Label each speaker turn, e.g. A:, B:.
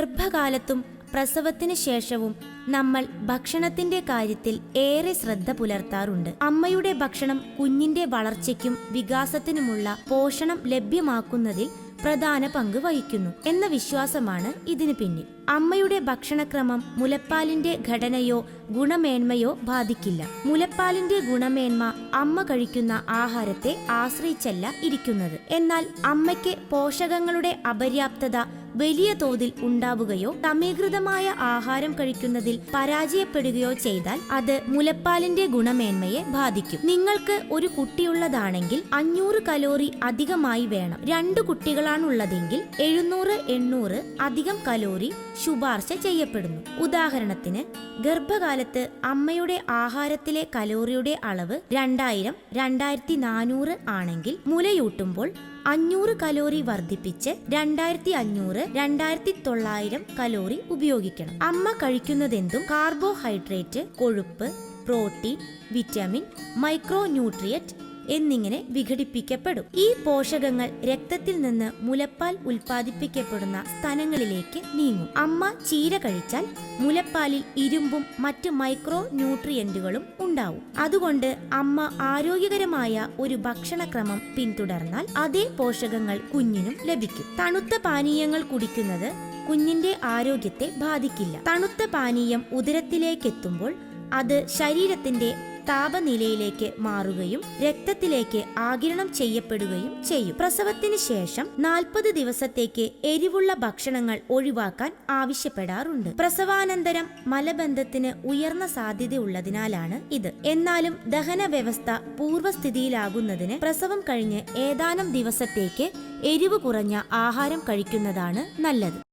A: ഗർഭകാലത്തും പ്രസവത്തിന് ശേഷവും നമ്മൾ ഭക്ഷണത്തിന്റെ കാര്യത്തിൽ ഏറെ ശ്രദ്ധ പുലർത്താറുണ്ട്. അമ്മയുടെ ഭക്ഷണം കുഞ്ഞിന്റെ വളർച്ചയ്ക്കും വികാസത്തിനുമുള്ള പോഷണം ലഭ്യമാക്കുന്നതിൽ പ്രധാന പങ്ക് വഹിക്കുന്നു എന്ന വിശ്വാസമാണ് ഇതിനു പിന്നിൽ. അമ്മയുടെ ഭക്ഷണക്രമം മുലപ്പാലിന്റെ ഘടനയോ ഗുണമേന്മയോ ബാധിക്കില്ല. മുലപ്പാലിന്റെ ഗുണമേന്മ അമ്മ കഴിക്കുന്ന ആഹാരത്തെ ആശ്രയിച്ചല്ല ഇരിക്കുന്നത്. എന്നാൽ അമ്മയ്ക്ക് പോഷകങ്ങളുടെ അപര്യാപ്തത വലിയ തോതിൽ ഉണ്ടാവുകയോ സമീകൃതമായ ആഹാരം കഴിക്കുന്നതിൽ പരാജയപ്പെടുകയോ ചെയ്താൽ അത് മുലപ്പാലിന്റെ ഗുണമേന്മയെ ബാധിക്കും. നിങ്ങൾക്ക് ഒരു കുട്ടിയുള്ളതാണെങ്കിൽ അഞ്ഞൂറ് കലോറി അധികമായി വേണം. രണ്ടു കുട്ടികളാണുള്ളതെങ്കിൽ എഴുന്നൂറ് എണ്ണൂറ് അധികം കലോറി ശുപാർശ ചെയ്യപ്പെടുന്നു. ഉദാഹരണത്തിന് ഗർഭകാലത്ത് അമ്മയുടെ ആഹാരത്തിലെ കലോറിയുടെ അളവ് രണ്ടായിരം രണ്ടായിരത്തി നാനൂറ് ആണെങ്കിൽ മുലയൂട്ടുമ്പോൾ അഞ്ഞൂറ് കലോറി വർദ്ധിപ്പിച്ച് രണ്ടായിരത്തി അഞ്ഞൂറ് രണ്ടായിരത്തി തൊള്ളായിരം കലോറി ഉപയോഗിക്കണം. അമ്മ കഴിക്കുന്നതെന്തും കാർബോഹൈഡ്രേറ്റ് കൊഴുപ്പ് പ്രോട്ടീൻ വിറ്റാമിൻ മൈക്രോ ന്യൂട്രിയറ്റ് എന്നിങ്ങനെ വിഘടിപ്പിക്കപ്പെടും. ഈ പോഷകങ്ങൾ രക്തത്തിൽ നിന്ന് മുലപ്പാൽ ഉൽപ്പാദിപ്പിക്കപ്പെടുന്ന സ്ഥലങ്ങളിലേക്ക് നീങ്ങും. അമ്മ ചീര കഴിച്ചാൽ മുലപ്പാലിൽ ഇരുമ്പും മറ്റ് മൈക്രോ ന്യൂട്രിയന്റുകളും ഉണ്ടാവും. അതുകൊണ്ട് അമ്മ ആരോഗ്യകരമായ ഒരു ഭക്ഷണക്രമം പിന്തുടർന്നാൽ അതേ പോഷകങ്ങൾ കുഞ്ഞിനും ലഭിക്കും. തണുത്ത പാനീയങ്ങൾ കുടിക്കുന്നത് കുഞ്ഞിന്റെ ആരോഗ്യത്തെ ബാധിക്കില്ല. തണുത്ത പാനീയം ഉദരത്തിലേക്കെത്തുമ്പോൾ അത് ശരീരത്തിന്റെ താപനിലയിലേക്ക് മാറുകയും രക്തത്തിലേക്ക് ആകിരണം ചെയ്യപ്പെടുകയും ചെയ്യും. പ്രസവത്തിന് ശേഷം നാൽപ്പത് ദിവസത്തേക്ക് എരിവുള്ള ഭക്ഷണങ്ങൾ ഒഴിവാക്കാൻ ആവശ്യപ്പെടാറുണ്ട്. പ്രസവാനന്തരം മലബന്ധത്തിന് ഉയർന്ന സാധ്യതയുള്ളതിനാലാണ് ഇത്. എന്നാലും ദഹന വ്യവസ്ഥ പൂർവസ്ഥിതിയിലാകുന്നതിന് പ്രസവം കഴിഞ്ഞ് ഏതാനും ദിവസത്തേക്ക് എരിവ് കുറഞ്ഞ ആഹാരം കഴിക്കുന്നതാണ് നല്ലത്.